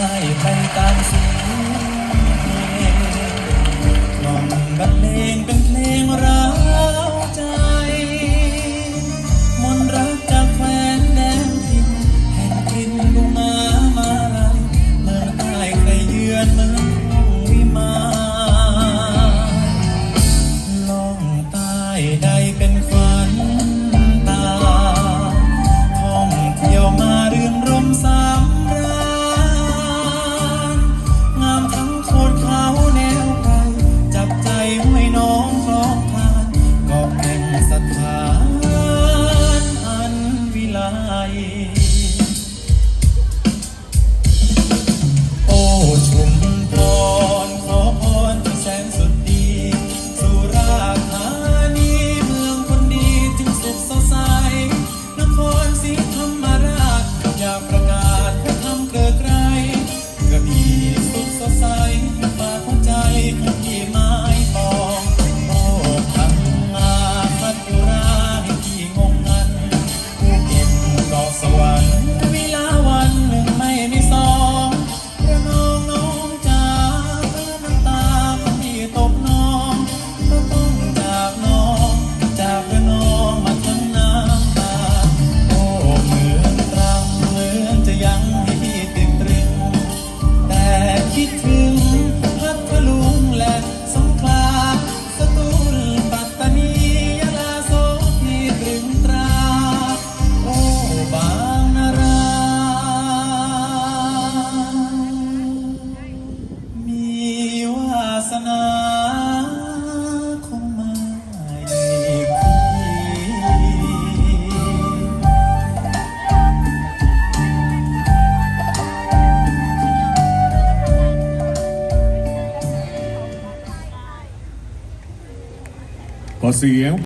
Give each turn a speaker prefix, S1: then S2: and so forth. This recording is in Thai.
S1: ไปตามเสียงเพลงกล่องบรรเลงเป็นเพลงร้าวใจ มนรักจากแคว้นแดนทินแห่งทินบุมามาลายเมื่องใต้ใครเยือนเมืองวิมานลองใต้
S2: Conseguimos.